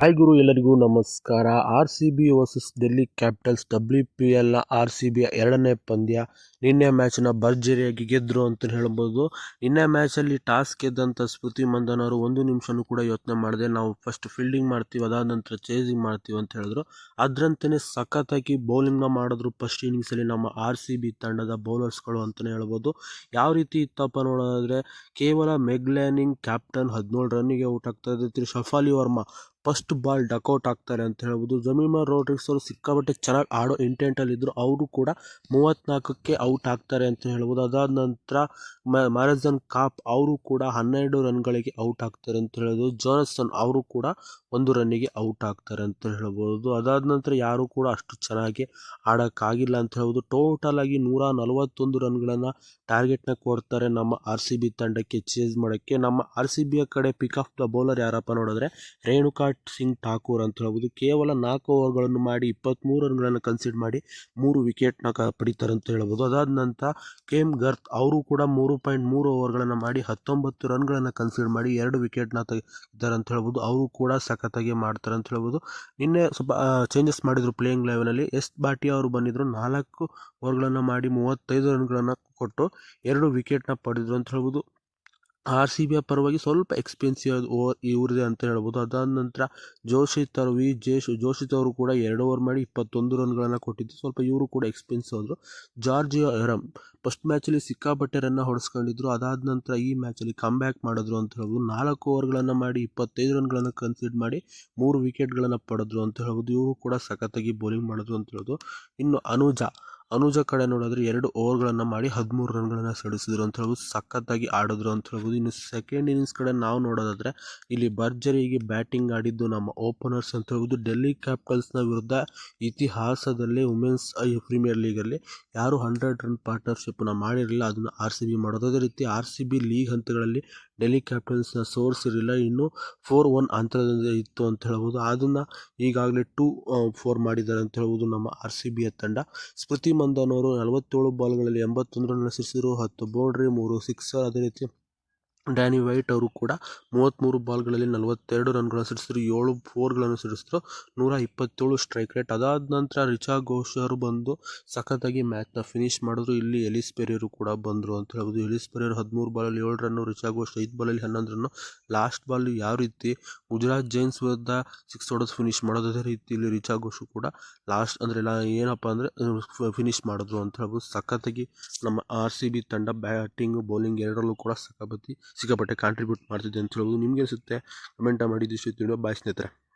Hi ಗುರು, ಎಲ್ಲರಿಗೂ ನಮಸ್ಕಾರ. R C B versus Delhi Capitals W P ಎಲ್ನ R C ಬಿಯ ಎರಡನೇ ಪಂದ್ಯ. ನಿನ್ನೆ ಮ್ಯಾಚ್ನ ಭರ್ಜರಿಯಾಗಿ ಗೆದ್ದರು ಅಂತ ಹೇಳ್ಬೋದು. ನಿನ್ನೆ ಮ್ಯಾಚಲ್ಲಿ ಟಾಸ್ ಗೆದ್ದಂಥ ಸ್ಮೃತಿ ಮಂದನವರು ಒಂದು ನಿಮಿಷನೂ ಕೂಡ ಯೋಚನೆ ಮಾಡಿದೆ. ನಾವು ಫಸ್ಟ್ ಫೀಲ್ಡಿಂಗ್ ಮಾಡ್ತೀವಿ, ಅದಾದ ನಂತರ ಚೇಸಿಂಗ್ ಮಾಡ್ತೀವಿ ಅಂತ ಹೇಳಿದ್ರು. ಅದರಂತೆಯೇ ಸಖತ್ತಾಗಿ ಬೌಲಿಂಗ್ನ ಮಾಡಿದ್ರು ಫಸ್ಟ್ ಇನ್ನಿಂಗ್ಸಲ್ಲಿ ನಮ್ಮ ಆರ್ ಸಿ ಬಿ ತಂಡದ ಬೌಲರ್ಸ್ಗಳು ಅಂತಲೇ ಹೇಳ್ಬೋದು. ಯಾವ ರೀತಿ ಇತ್ತಪ್ಪ ನೋಡೋದಾದರೆ ಕೇವಲ ಮೆಗ್ಲ್ಯಾನಿಂಗ್ ಕ್ಯಾಪ್ಟನ್ ಹದಿನೇಳು ರನ್ನಿಗೆ ಔಟ್ ಆಗ್ತಾ ಇದ್ದ Shafali Verma first ball duck out ಆಗ್ತಾರೆ ಅಂತ ಹೇಳ್ಬೋದು. ಜಮೀಮಾ ರೋಡ್ರಿಕ್ಸ್ ಅವರು ಸಿಕ್ಕಾಪಟ್ಟೆ ಚೆನ್ನಾಗಿ ಆಡೋ ಇಂಟೆಂಟಲ್ಲಿದ್ದರು ಅವರು ಕೂಡ ಮೂವತ್ತ್ನಾಲ್ಕಕ್ಕೆ ಔಟ್ ಆಗ್ತಾರೆ ಅಂತ ಹೇಳ್ಬೋದು. ಅದಾದ ನಂತರ ಮ್ಯಾರಜನ್ ಕಾಪ್ ಅವರು ಕೂಡ ಹನ್ನೆರಡು ರನ್ಗಳಿಗೆ ಔಟ್ ಆಗ್ತಾರೆ ಅಂತ ಹೇಳ್ಬೋದು. ಜೋನಸನ್ ಅವರು ಕೂಡ ಒಂದು ರನ್ನಿಗೆ ಔಟ್ ಆಗ್ತಾರೆ ಅಂತ ಹೇಳ್ಬೋದು. ಅದಾದ ನಂತರ ಯಾರು ಕೂಡ ಅಷ್ಟು ಚೆನ್ನಾಗಿ ಆಡೋಕ್ಕಾಗಿಲ್ಲ ಅಂತ ಹೇಳ್ಬೋದು. ಟೋಟಲ್ ಆಗಿ ನೂರ ನಲವತ್ತೊಂದು ರನ್ಗಳನ್ನು ಟಾರ್ಗೆಟ್ನ ಕೊಡ್ತಾರೆ ನಮ್ಮ ಆರ್ ಸಿ ಬಿ ತಂಡಕ್ಕೆ ಚೇಸ್ ಮಾಡೋಕ್ಕೆ. ನಮ್ಮ ಆರ್ ಸಿ ಬಿಯ ಕಡೆ ಪಿಕ್ ಆಫ್ ದ ಬೌಲರ್ ಯಾರಪ್ಪ ನೋಡಿದ್ರೆ ರೇಣುಕಾ ಸಿಂಗ್ ಠಾಕೂರ್ ಅಂತ ಹೇಳ್ಬೋದು. ಕೇವಲ ನಾಲ್ಕು ಓವರ್ಗಳನ್ನು ಮಾಡಿ ಇಪ್ಪತ್ತ್ಮೂರು ರನ್ಗಳನ್ನು ಕನ್ಸಿಡ್ ಮಾಡಿ ಮೂರು ವಿಕೆಟ್ನ ಕ ಪಡಿತಾರೆ ಅಂತ ಹೇಳ್ಬೋದು. ಅದಾದ ನಂತರ ಕೇಮ್ ಗರ್ತ್ ಅವರು ಕೂಡ ಮೂರು ಪಾಯಿಂಟ್ ಮೂರು ಓವರ್ಗಳನ್ನು ಮಾಡಿ ಹತ್ತೊಂಬತ್ತು ರನ್ಗಳನ್ನು ಕನ್ಸಿಡ್ ಮಾಡಿ ಎರಡು ವಿಕೆಟ್ನ ತೆಗಿದ್ದಾರೆ ಅಂತ ಹೇಳ್ಬೋದು. ಅವರು ಕೂಡ ಸಖತ್ತಾಗಿ ಮಾಡ್ತಾರೆ ಅಂತ ಹೇಳ್ಬೋದು. ನಿನ್ನೆ ಸ್ವಲ್ಪ ಚೇಂಜಸ್ ಮಾಡಿದರು ಪ್ಲೇಯಿಂಗ್ ಲೆವೆನಲ್ಲಿ ಎಸ್ ಬಾಟಿ ಅವರು ಬಂದಿದ್ದರು ನಾಲ್ಕು ಓವರ್ಗಳನ್ನು ಮಾಡಿ ಮೂವತ್ತೈದು ರನ್ಗಳನ್ನು ಕೊಟ್ಟು ಎರಡು ವಿಕೆಟ್ನ ಪಡೆದರು ಅಂತ ಹೇಳ್ಬೋದು. ಆರ್ ಸಿ ಬಿಯ ಪರವಾಗಿ ಸ್ವಲ್ಪ ಎಕ್ಸ್ಪೆನ್ಸಿವ್ ಓವರ್ ಇವ್ರದೇ ಅಂತ ಹೇಳ್ಬೋದು. ಅದಾದ ನಂತರ ಜೋಶಿತ್ ಅವರು, ವಿ ಜೇಶ್, ಜೋಶಿತ್ ಅವರು ಕೂಡ ಎರಡು ಓವರ್ ಮಾಡಿ ಇಪ್ಪತ್ತೊಂದು ರನ್ಗಳನ್ನು ಕೊಟ್ಟಿದ್ದು. ಸ್ವಲ್ಪ ಇವರು ಕೂಡ ಎಕ್ಸ್ಪೆನ್ಸಿವ್ ಆದರು. ಜಾರ್ಜಿಯೋ ಎರಮ್ ಫಸ್ಟ್ ಮ್ಯಾಚಲ್ಲಿ ಸಿಕ್ಕಾಪಟ್ಟೆ ರನ್ನ ಹೊಡೆಸ್ಕೊಂಡಿದ್ರು. ಅದಾದ ನಂತರ ಈ ಮ್ಯಾಚಲ್ಲಿ ಕಮ್ ಬ್ಯಾಕ್ ಮಾಡಿದ್ರು ಅಂತ ಹೇಳ್ಬೋದು. ನಾಲ್ಕು ಓವರ್ಗಳನ್ನು ಮಾಡಿ ಇಪ್ಪತ್ತೈದು ರನ್ಗಳನ್ನು ಕನ್ಸಿಡ್ ಮಾಡಿ ಮೂರು ವಿಕೆಟ್ಗಳನ್ನು ಪಡೆದ್ರು ಅಂತ ಹೇಳ್ಬೋದು. ಇವರು ಕೂಡ ಸಖತ್ತಾಗಿ ಬೌಲಿಂಗ್ ಮಾಡಿದ್ರು ಅಂತ ಹೇಳ್ಬೋದು. ಇನ್ನು ಅನುಜಾ ಅನುಜ ಕಡೆ ನೋಡಿದ್ರೆ ಎರಡು ಓವರ್ಗಳನ್ನು ಮಾಡಿ ಹದಿಮೂರು ರನ್ಗಳನ್ನು ಸಡಿಸಿದ್ರು ಅಂತ ಹೇಳ್ಬೋದು. ಸಖತ್ತಾಗಿ ಆಡಿದ್ರು ಅಂತ ಹೇಳ್ಬೋದು. ಇನ್ನು ಸೆಕೆಂಡ್ ಇನ್ನಿಂಗ್ಸ್ ಕಡೆ ನಾವು ನೋಡೋದಾದರೆ ಇಲ್ಲಿ ಭರ್ಜರಿಗೆ ಬ್ಯಾಟಿಂಗ್ ಆಡಿದ್ದು ನಮ್ಮ ಓಪನರ್ಸ್ ಅಂತ ಹೇಳ್ಬೋದು. ಡೆಲ್ಲಿ ಕ್ಯಾಪಿಟಲ್ಸ್ನ ವಿರುದ್ಧ ಇತಿಹಾಸದಲ್ಲಿ ವುಮೆನ್ಸ್ ಪ್ರೀಮಿಯರ್ ಲೀಗಲ್ಲಿ ಯಾರು ಹಂಡ್ರೆಡ್ ರನ್ ಪಾರ್ಟ್ನರ್ಶಿಪ್ನ ಮಾಡಿರಲಿಲ್ಲ, ಅದನ್ನು ಆರ್ ಸಿ ಬಿ ಮಾಡೋದು. ಅದೇ ರೀತಿ ಆರ್ ಸಿ ಬಿ ಲೀಗ್ ಹಂತಗಳಲ್ಲಿ ಡೆಲ್ಲಿ ಕ್ಯಾಪಿಟಲ್ಸ್ನ ಇರಲಿಲ್ಲ. ಇನ್ನು ಫೋರ್ ಒನ್ ಅಂತರದಿಂದ ಇತ್ತು ಅಂತ ಹೇಳ್ಬೋದು. ಅದನ್ನು ಈಗಾಗಲೇ ಟೂ ಫೋರ್ ಮಾಡಿದ್ದಾರೆ ಅಂತ ಹೇಳ್ಬೋದು ನಮ್ಮ ಆರ್ ಸಿ ಬಿಯ ತಂಡ. ಸ್ಮೃತಿ ಮಂದನ್ ಅವರು ನಲವತ್ತೇಳು ಬಾಲ್ಗಳಲ್ಲಿ ಎಂಬತ್ತೊಂದು ರನ್ ಹತ್ತು ಬೌಂಡ್ರಿ ಮೂರು ಸಿಕ್ಸರ್ ಅದೇ ರೀತಿ ಡ್ಯಾನಿ ವೈಟ್ ಅವರು ಕೂಡ ಮೂವತ್ತ್ಮೂರು ಬಾಲ್ಗಳಲ್ಲಿ ನಲವತ್ತೆರಡು ರನ್ಗಳನ್ನು ಸಿಡಿಸಿದ್ರು, ಏಳು ಫೋರ್ಗಳನ್ನು ಸಿಡಿಸಿದ್ರು, ನೂರ ಇಪ್ಪತ್ತೇಳು ಸ್ಟ್ರೈಕ್ ರೇಟ್. ಅದಾದ ನಂತರ ರಿಚಾ ಘೋಷ್ ಅವರು ಬಂದು ಸಖತ್ತಾಗಿ ಮ್ಯಾಚ್ನ ಫಿನಿಶ್ ಮಾಡಿದ್ರು. ಇಲ್ಲಿ ಎಲಿಸ್ ಪೆರಿಯರು ಕೂಡ ಬಂದರು ಅಂತ ಹೇಳ್ಬೋದು. ಎಲಿಸ್ ಪೆರಿಯರ್ ಹದಿಮೂರು ಬಾಲಲ್ಲಿ ಏಳು ರನ್ನು, ರಿಚಾ ಘೋಷ್ ಐದು ಬಾಲಲ್ಲಿ ಹನ್ನೊಂದು ರನ್ನು. ಲಾಸ್ಟ್ ಬಾಲ್ ಯಾವ ರೀತಿ ಗುಜರಾತ್ ಜೈನ್ಸ್ ವಿರುದ್ಧ ಸಿಕ್ಸ್ ಹೊಡೆದು ಫಿನಿಶ್ ಮಾಡೋದು ಅದೇ ರೀತಿ ಇಲ್ಲಿ ರಿಚಾ ಘೋಷು ಕೂಡ ಲಾಸ್ಟ್ ಅಂದರೆ ಏನಪ್ಪ ಅಂದರೆ ಫಿನಿಶ್ ಮಾಡಿದ್ರು ಅಂತ ಹೇಳ್ಬೋದು. ಸಖತ್ತಾಗಿ ನಮ್ಮ ಆರ್ ಸಿ ಬಿ ತಂಡ ಬ್ಯಾಟಿಂಗ್, ಬೌಲಿಂಗ್ ಎರಡರಲ್ಲೂ ಕೂಡ ಸಖಬತ್ತಿ ಸಿಕ್ಕಾಪಟ್ಟೆ ಕಾಂಟ್ರಿಬ್ಯೂಟ್ ಮಾಡ್ತಿದ್ದೆ ಅಂತ ಹೇಳ್ಬೋದು ನಿಮಗೆ ಅನಿಸುತ್ತೆ? ಕಮೆಂಟ್ ಮಾಡಿ ಇದಿಷ್ಟು ಬಾಯ್ ಸ್ನೇಹಿತರೆ.